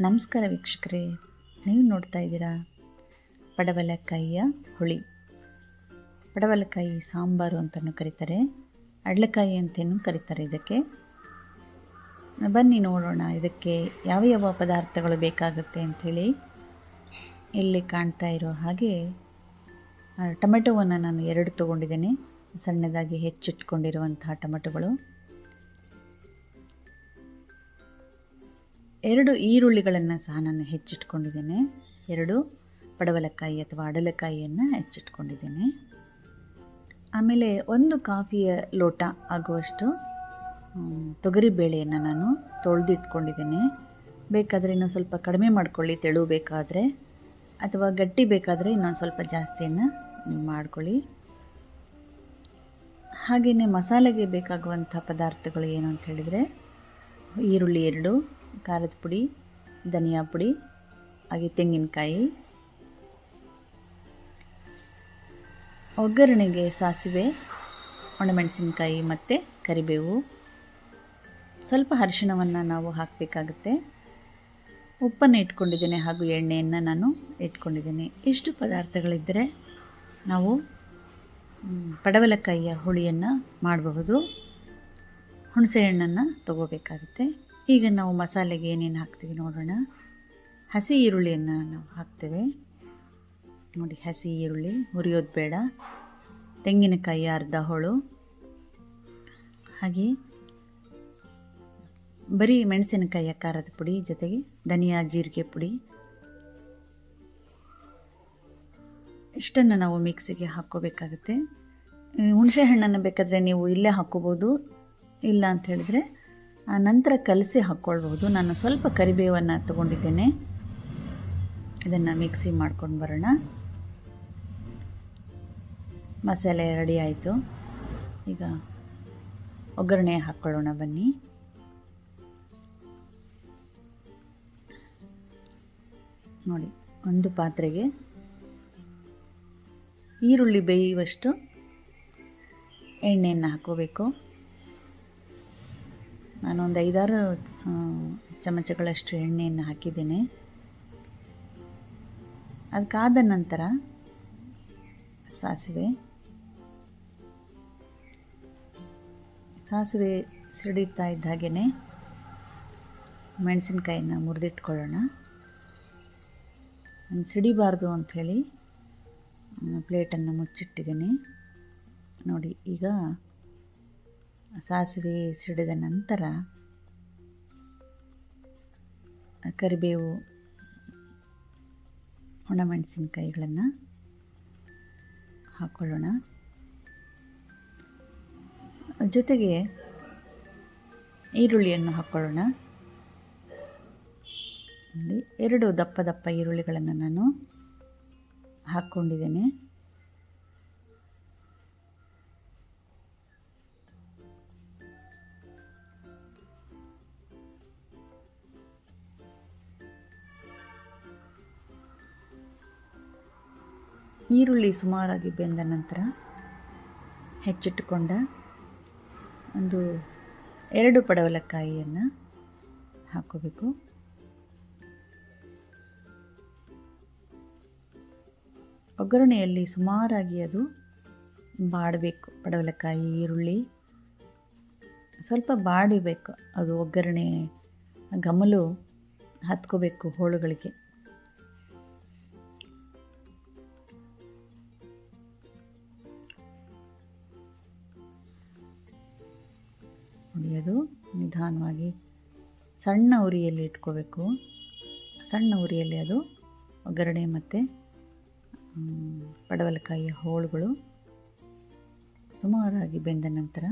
ನಮಸ್ಕಾರ ವೀಕ್ಷಕರೇ, ನೀವು ನೋಡ್ತಾ ಇದ್ದೀರಾ ಪಡವಲಕಾಯಿಯ ಹುಳಿ. ಪಡವಲಕಾಯಿ ಸಾಂಬಾರು ಅಂತಲೂ ಕರೀತಾರೆ, ಅಡ್ಲಕಾಯಿ ಅಂತಲೂ ಕರೀತಾರೆ ಇದಕ್ಕೆ. ಬನ್ನಿ ನೋಡೋಣ ಇದಕ್ಕೆ ಯಾವ ಯಾವ ಪದಾರ್ಥಗಳು ಬೇಕಾಗುತ್ತೆ ಅಂಥೇಳಿ. ಇಲ್ಲಿ ಕಾಣ್ತಾ ಇರೋ ಹಾಗೆ ಟೊಮೆಟೊವನ್ನು ನಾನು ಎರಡು ತೊಗೊಂಡಿದ್ದೇನೆ, ಸಣ್ಣದಾಗಿ ಹೆಚ್ಚಿಟ್ಕೊಂಡಿರುವಂತಹ ಟೊಮೆಟೊಗಳು. ಎರಡು ಈರುಳ್ಳಿಗಳನ್ನು ಸಹ ನಾನು ಹೆಚ್ಚಿಟ್ಕೊಂಡಿದ್ದೇನೆ. ಎರಡು ಪಡವಲಕಾಯಿ ಅಥವಾ ಅಡಲಕಾಯಿಯನ್ನು ಹೆಚ್ಚಿಟ್ಕೊಂಡಿದ್ದೇನೆ. ಆಮೇಲೆ ಒಂದು ಕಾಫಿಯ ಲೋಟ ಆಗುವಷ್ಟು ತೊಗರಿ ಬೇಳೆಯನ್ನು ನಾನು ತೊಳೆದಿಟ್ಕೊಂಡಿದ್ದೇನೆ. ಬೇಕಾದರೆ ಇನ್ನೂ ಸ್ವಲ್ಪ ಕಡಿಮೆ ಮಾಡ್ಕೊಳ್ಳಿ, ತೆಳು ಬೇಕಾದರೆ. ಅಥವಾ ಗಟ್ಟಿ ಬೇಕಾದರೆ ಇನ್ನೊಂದು ಸ್ವಲ್ಪ ಜಾಸ್ತಿಯನ್ನು ಮಾಡ್ಕೊಳ್ಳಿ. ಹಾಗೆಯೇ ಮಸಾಲೆಗೆ ಬೇಕಾಗುವಂಥ ಪದಾರ್ಥಗಳು ಏನು ಅಂತ ಹೇಳಿದರೆ, ಈರುಳ್ಳಿ ಎರಡು ಖಾರದ ಪುಡಿ, ಧನಿಯಾ ಪುಡಿ, ಹಾಗೆ ತೆಂಗಿನಕಾಯಿ. ಒಗ್ಗರಣೆಗೆ ಸಾಸಿವೆ, ಒಣಮೆಣಸಿನಕಾಯಿ ಮತ್ತು ಕರಿಬೇವು. ಸ್ವಲ್ಪ ಅರಿಶಿಣವನ್ನು ನಾವು ಹಾಕಬೇಕಾಗುತ್ತೆ. ಉಪ್ಪನ್ನು ಇಟ್ಕೊಂಡಿದ್ದೇನೆ ಹಾಗೂ ಎಣ್ಣೆಯನ್ನು ನಾನು ಇಟ್ಕೊಂಡಿದ್ದೇನೆ. ಇಷ್ಟು ಪದಾರ್ಥಗಳಿದ್ದರೆ ನಾವು ಪಡವಲಕಾಯಿಯ ಹುಳಿಯನ್ನು ಮಾಡಬಹುದು. ಹುಣಸೆಹಣ್ಣನ್ನು ತಗೋಬೇಕಾಗುತ್ತೆ. ಈಗ ನಾವು ಮಸಾಲೆಗೆ ಏನೇನು ಹಾಕ್ತೀವಿ ನೋಡೋಣ. ಹಸಿ ಈರುಳ್ಳಿಯನ್ನು ನಾವು ಹಾಕ್ತೇವೆ. ನೋಡಿ, ಹಸಿ ಈರುಳ್ಳಿ ಹುರಿಯೋದು ಬೇಡ. ತೆಂಗಿನಕಾಯಿ ಅರ್ಧ ಹೋಳು. ಹಾಗೆ ಬರೀ ಮೆಣಸಿನಕಾಯಿಯ ಖಾರದ ಪುಡಿ, ಜೊತೆಗೆ ಧನಿಯಾ ಜೀರಿಗೆ ಪುಡಿ. ಇಷ್ಟನ್ನು ನಾವು ಮಿಕ್ಸಿಗೆ ಹಾಕ್ಕೋಬೇಕಾಗುತ್ತೆ. ಹುಣಸೆ ಹಣ್ಣನ್ನು ಬೇಕಾದರೆ ನೀವು ಇಲ್ಲೇ ಹಾಕ್ಕೋಬೋದು. ಇಲ್ಲ ಅಂತ ಹೇಳಿದರೆ ಆ ನಂತರ ಕಲಸಿ ಹಾಕ್ಕೊಳ್ಬೋದು ನಾನು ಸ್ವಲ್ಪ ಕರಿಬೇವನ್ನು ತಗೊಂಡಿದ್ದೇನೆ. ಇದನ್ನು ಮಿಕ್ಸಿ ಮಾಡ್ಕೊಂಡು ಬರೋಣ. ಮಸಾಲೆ ರೆಡಿ ಆಯಿತು. ಈಗ ಒಗ್ಗರಣೆ ಹಾಕ್ಕೊಳ್ಳೋಣ ಬನ್ನಿ. ನೋಡಿ, ಒಂದು ಪಾತ್ರೆಗೆ ಈರುಳ್ಳಿ ಬೇಯುವಷ್ಟು ಎಣ್ಣೆಯನ್ನು ಹಾಕೋಬೇಕು ನಾನೊಂದು ಐದಾರು ಚಮಚಗಳಷ್ಟು ಎಣ್ಣೆಯನ್ನು ಹಾಕಿದ್ದೇನೆ. ಅದಕ್ಕಾದ ನಂತರ ಸಾಸಿವೆ. ಸಾಸಿವೆ ಸಿಡಿತಾ ಇದ್ದ ಹಾಗೆಯೇ ಮೆಣಸಿನ್ಕಾಯಿನ ಮುರಿದಿಟ್ಕೊಳ್ಳೋಣ. ನಾನು ಸಿಡಿಬಾರ್ದು ಅಂಥೇಳಿ ಪ್ಲೇಟನ್ನು ಮುಚ್ಚಿಟ್ಟಿದ್ದೀನಿ. ನೋಡಿ, ಈಗ ಸಾಸಿವೆ ಸಿಡಿದ ನಂತರ ಕರಿಬೇವು, ಒಣಮೆಣಸಿನಕಾಯಿಗಳನ್ನು ಹಾಕ್ಕೊಳ್ಳೋಣ ಜೊತೆಗೆ ಈರುಳ್ಳಿಯನ್ನು ಹಾಕ್ಕೊಳ್ಳೋಣ ಎರಡು ದಪ್ಪ ದಪ್ಪ ಈರುಳ್ಳಿಗಳನ್ನು ನಾನು ಹಾಕ್ಕೊಂಡಿದ್ದೇನೆ. ಈರುಳ್ಳಿ ಸುಮಾರಾಗಿ ಬೆಂದ ನಂತರ ಹೆಚ್ಚಿಟ್ಟುಕೊಂಡ ಒಂದು ಎರಡು ಪಡವಲಕಾಯಿಯನ್ನು ಹಾಕೋಬೇಕು. ಒಗ್ಗರಣೆಯಲ್ಲಿ ಸುಮಾರಾಗಿ ಅದು ಬಾಡಬೇಕು, ಪಡವಲಕಾಯಿ, ಈರುಳ್ಳಿ. ಸ್ವಲ್ಪ ಬಾಡಿಬೇಕು ಅದು ಒಗ್ಗರಣೆ ಗಮಲು ಹತ್ಕೋಬೇಕು ಹೋಳುಗಳಿಗೆ. ಅದು ನಿಧಾನವಾಗಿ. ಸಣ್ಣ ಉರಿಯಲ್ಲಿ ಇಟ್ಕೋಬೇಕು. ಸಣ್ಣ ಉರಿಯಲ್ಲಿ ಅದು ಒಗ್ಗರಣೆ ಮತ್ತು ಪಡವಲಕಾಯಿಯ ಹೋಳುಗಳು. ಸುಮಾರಾಗಿ ಬೆಂದ ನಂತರ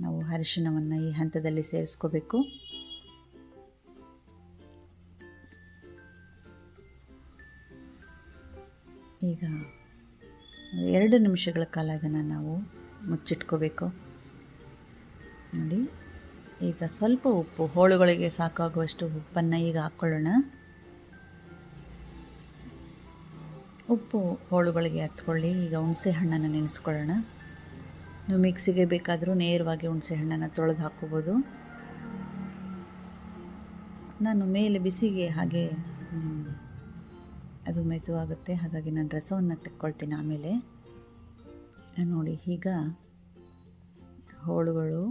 ನಾವು ಅರಿಶಿನವನ್ನು ಈ ಹಂತದಲ್ಲಿ ಸೇರಿಸ್ಕೋಬೇಕು. ಈಗ ಎರಡು ನಿಮಿಷಗಳ ಕಾಲ ಅದನ್ನು ನಾವು ಮುಚ್ಚಿಟ್ಕೋಬೇಕು. ನೋಡಿ. ಈಗ ಸ್ವಲ್ಪ ಉಪ್ಪು, ಹೋಳುಗಳಿಗೆ ಸಾಕಾಗುವಷ್ಟು ಉಪ್ಪನ್ನು ಈಗ ಹಾಕ್ಕೊಳ್ಳೋಣ. ಉಪ್ಪು ಹೋಳುಗಳಿಗೆ ಹತ್ಕೊಳ್ಳಿ ಈಗ ಹುಣಸೆ ಹಣ್ಣನ್ನು ನೆನೆಸ್ಕೊಳ್ಳೋಣ. ನೀವು ಮಿಕ್ಸಿಗೆ ಬೇಕಾದರೂ ನೇರವಾಗಿ ಹುಣಸೆ ಹಣ್ಣನ್ನು ತೊಳೆದು ಹಾಕ್ಕೋಬೋದು. ನಾನು ಮೇಲೆ ಬಿಸಿಗೆ ಹಾಗೆ ಅದು ಮೆದುವಾಗುತ್ತೆ ಹಾಗಾಗಿ ನಾನು ರಸವನ್ನು ತೆಕ್ಕೊಳ್ತೀನಿ ಆಮೇಲೆ. ನೋಡಿ, ಈಗ ಹೋಳುಗಳು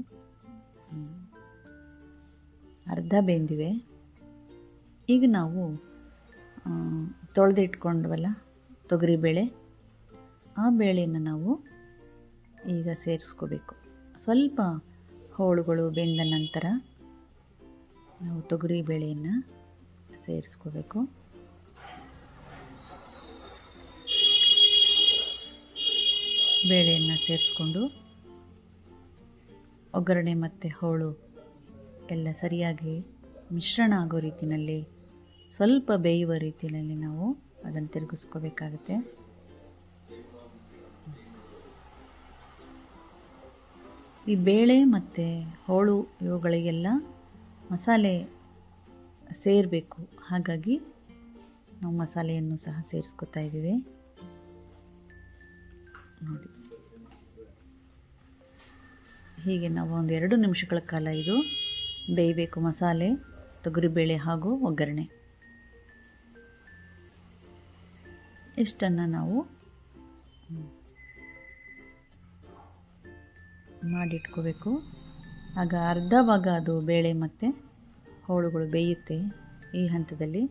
ಅರ್ಧ ಬೆಂದಿವೆ. ಈಗ ನಾವು ತೊಳೆದಿಟ್ಕೊಂಡ್ವಲ್ಲ ತೊಗರಿಬೇಳೆ ಆ ಬೇಳೆಯನ್ನು ನಾವು ಈಗ ಸೇರಿಸ್ಕೋಬೇಕು. ಸ್ವಲ್ಪ ಹೋಳುಗಳು ಬೆಂದ ನಂತರ ನಾವು ತೊಗರಿ ಬೇಳೆಯನ್ನು ಸೇರಿಸ್ಕೋಬೇಕು. ಬೇಳೆಯನ್ನು ಸೇರಿಸ್ಕೊಂಡು ಒಗ್ಗರಣೆ ಮತ್ತು ಹೋಳು ಎಲ್ಲ ಸರಿಯಾಗಿ ಮಿಶ್ರಣ ಆಗೋ ರೀತಿಯಲ್ಲಿ, ಸ್ವಲ್ಪ ಬೇಯುವ ರೀತಿಯಲ್ಲಿ ನಾವು ಅದನ್ನು ತಿರುಗಿಸ್ಕೋಬೇಕಾಗುತ್ತೆ. ಈ ಬೇಳೆ ಮತ್ತು ಹೋಳು ಇವುಗಳಿಗೆಲ್ಲ ಮಸಾಲೆ ಸೇರಬೇಕು. ಹಾಗಾಗಿ ನಾವು ಮಸಾಲೆಯನ್ನು ಸಹ ಸೇರಿಸ್ಕೊತಾ ಇದ್ದೀವಿ. ನೋಡಿ. ಹೀಗೆ ನಾವು ಒಂದು ಎರಡು ನಿಮಿಷಗಳ ಕಾಲ ಇದು ಬೇಯಬೇಕು ಮಸಾಲೆ ತೊಗರಿಬೇಳೆ ಹಾಗೂ ಒಗ್ಗರಣೆ. ಇಷ್ಟನ್ನು ನಾವು ಮಾಡಿಟ್ಕೋಬೇಕು. ಆಗ ಅರ್ಧ ಭಾಗ ಅದು ಬೇಳೆ ಮತ್ತು ಹೋಳುಗಳು ಬೇಯುತ್ತೆ ಈ ಹಂತದಲ್ಲಿ.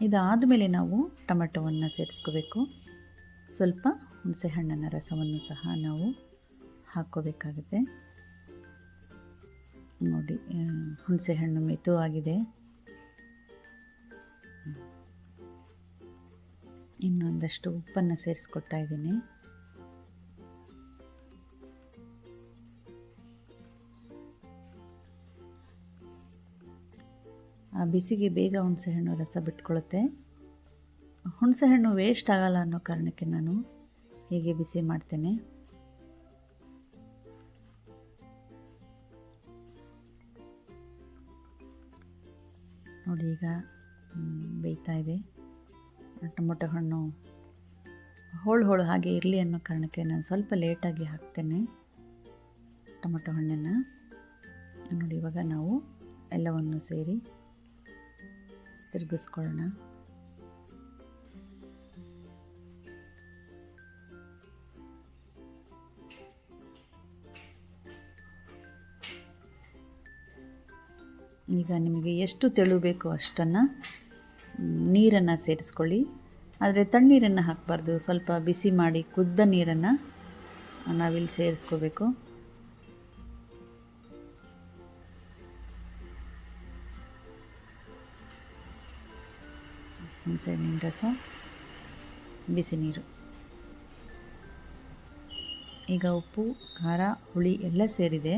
ಇದಾದ ಮೇಲೆ ನಾವು ಟೊಮೆಟೊವನ್ನು ಸೇರಿಸ್ಕೋಬೇಕು. ಸ್ವಲ್ಪ ಹುಣಸೆಹಣ್ಣಿನ ರಸವನ್ನು ಸಹ ನಾವು ಹಾಕ್ಕೋಬೇಕಾಗುತ್ತೆ. ನೋಡಿ ಹುಣಸೆಹಣ್ಣು ಆಗಿದೆ. ಇನ್ನೊಂದಷ್ಟು ಉಪ್ಪನ್ನು ಸೇರಿಸ್ಕೊಡ್ತಾ ಇದ್ದೀನಿ. ಆ ಬಿಸಿಗೆ ಬೇಗ ಹುಣಸೆಹಣ್ಣು ರಸ ಬಿಟ್ಕೊಳ್ಳುತ್ತೆ ಹುಣಸೆಹಣ್ಣು ವೇಸ್ಟ್ ಆಗಲ್ಲ ಅನ್ನೋ ಕಾರಣಕ್ಕೆ ನಾನು ಹೀಗೆ ಬಿಸಿ ಮಾಡ್ತೇನೆ. ನೋಡಿ ಈಗ ಬೇಯ್ತಾ ಇದೆ. ಟೊಮೊಟೊ ಹಣ್ಣು ಹೋಳು ಹೋಳು ಹಾಗೆ ಇರಲಿ ಅನ್ನೋ ಕಾರಣಕ್ಕೆ ನಾನು ಸ್ವಲ್ಪ ಲೇಟಾಗಿ ಹಾಕ್ತೇನೆ ಟೊಮೊಟೊ ಹಣ್ಣನ್ನು. ನೋಡಿ ಇವಾಗ ನಾವು ಎಲ್ಲವನ್ನು ಸೇರಿ ತಿರುಗಿಸ್ಕೊಳ್ಳೋಣ. ಈಗ ನಿಮಗೆ ಎಷ್ಟು ತೆಳು ಬೇಕೋ ಅಷ್ಟನ್ನು ನೀರನ್ನು ಸೇರಿಸ್ಕೊಳ್ಳಿ. ಆದರೆ ತಣ್ಣೀರನ್ನು ಹಾಕಬಾರ್ದು. ಸ್ವಲ್ಪ ಬಿಸಿ ಮಾಡಿ ಕುದ್ದ ನೀರನ್ನು ನಾವಿಲ್ಲಿ ಸೇರಿಸ್ಕೋಬೇಕು. ಹುಣಸೆಹಣ್ಣಿನ ರಸ, ಬಿಸಿ ನೀರು. ಈಗ ಉಪ್ಪು, ಖಾರ, ಹುಳಿ ಎಲ್ಲ ಸೇರಿದೆ.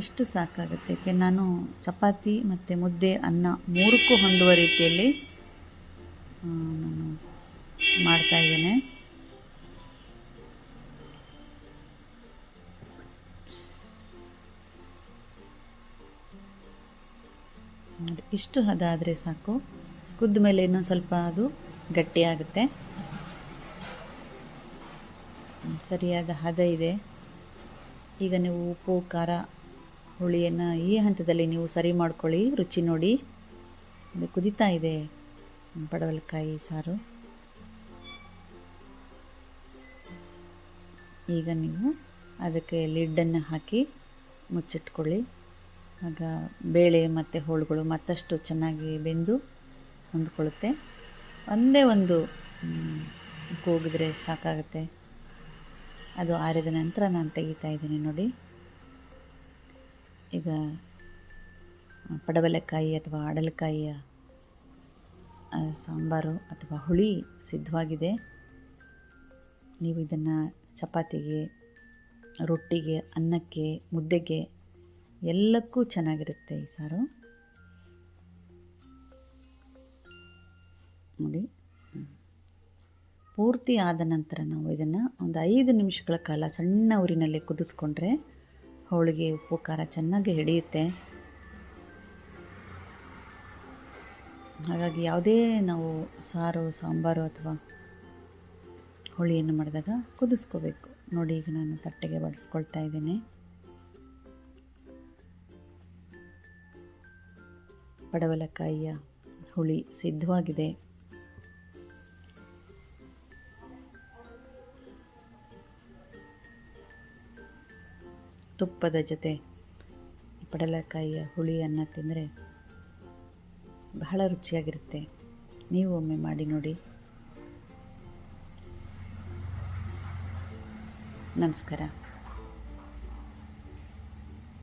ಎಷ್ಟು ಸಾಕಾಗುತ್ತೆ? ಯಾಕೆ ನಾನು ಚಪಾತಿ ಮತ್ತು ಮುದ್ದೆ, ಅನ್ನ ಮೂರಕ್ಕೂ ಹೊಂದುವ ರೀತಿಯಲ್ಲಿ ನಾನು ಮಾಡ್ತಾ ಇದ್ದೇನೆ. ನೋಡಿ, ಇಷ್ಟು ಹದ ಸಾಕು. ಕುದ್ದ ಮೇಲೆ ಇನ್ನೊಂದು ಸ್ವಲ್ಪ ಅದು ಗಟ್ಟಿಯಾಗುತ್ತೆ. ಸರಿಯಾದ ಹದ ಇದೆ. ಈಗ ನೀವು ಉಪ್ಪು, ಖಾರ ಹುಳಿಯನ್ನು ಈ ಹಂತದಲ್ಲಿ ನೀವು ಸರಿ ಮಾಡ್ಕೊಳ್ಳಿ. ರುಚಿ ನೋಡಿ. ಇದು ಕುದೀತಾ ಇದೆ. ಪಡವಲಕಾಯಿ ಸಾರು. ಈಗ ನೀವು ಅದಕ್ಕೆ ಲಿಡ್ಡನ್ನು ಹಾಕಿ ಮುಚ್ಚಿಟ್ಕೊಳ್ಳಿ. ಆಗ ಬೇಳೆ ಮತ್ತು ಹೋಳುಗಳು ಮತ್ತಷ್ಟು ಚೆನ್ನಾಗಿ ಬೆಂದು ಹೊಂದ್ಕೊಳ್ಳುತ್ತೆ. ಒಂದೇ ಒಂದು ಕೂಗಿದ್ರೆ ಸಾಕಾಗುತ್ತೆ. ಅದು ಆರಿದ ನಂತರ ನಾನು ತೆಗಿತಾ ಇದ್ದೀನಿ ನೋಡಿ. ಈಗ ಪಡವಲಕಾಯಿ ಅಥವಾ ಆಡಲಕಾಯಿಯ ಸಾಂಬಾರು ಅಥವಾ ಹುಳಿ ಸಿದ್ಧವಾಗಿದೆ. ನೀವು ಇದನ್ನು ಚಪಾತಿಗೆ, ರೊಟ್ಟಿಗೆ, ಅನ್ನಕ್ಕೆ, ಮುದ್ದೆಗೆ ಎಲ್ಲಕ್ಕೂ ಚೆನ್ನಾಗಿರುತ್ತೆ ಈ ಸಾರು. ನೋಡಿ. ಪೂರ್ತಿ ಆದ ನಂತರ ನಾವು ಇದನ್ನು ಒಂದು ಐದು ನಿಮಿಷಗಳ ಕಾಲ ಸಣ್ಣ ಊರಿನಲ್ಲಿ ಕುದಿಸ್ಕೊಂಡ್ರೆ ಹೋಳಿಗೆ ಉಪ್ಪು ಖಾರ ಚೆನ್ನಾಗಿ ಹಿಡಿಯುತ್ತೆ. ಹಾಗಾಗಿ ಯಾವುದೇ ನಾವು ಸಾರು, ಸಾಂಬಾರು ಅಥವಾ ಹುಳಿಯನ್ನು ಮಾಡಿದಾಗ ಕುದಿಸ್ಕೋಬೇಕು. ನೋಡಿ ಈಗ ನಾನು ತಟ್ಟೆಗೆ ಬಡಿಸ್ಕೊಳ್ತಾ ಇದ್ದೇನೆ. ಪಡವಲಕಾಯಿಯ ಹುಳಿ ಸಿದ್ಧವಾಗಿದೆ. ತುಪ್ಪದ ಜೊತೆ ಪಡಲಕಾಯಿಯ ಹುಳಿಯನ್ನು ತಿಂದರೆ ಬಹಳ ರುಚಿಯಾಗಿರುತ್ತೆ. ನೀವು ಒಮ್ಮೆ ಮಾಡಿ ನೋಡಿ. ನಮಸ್ಕಾರ.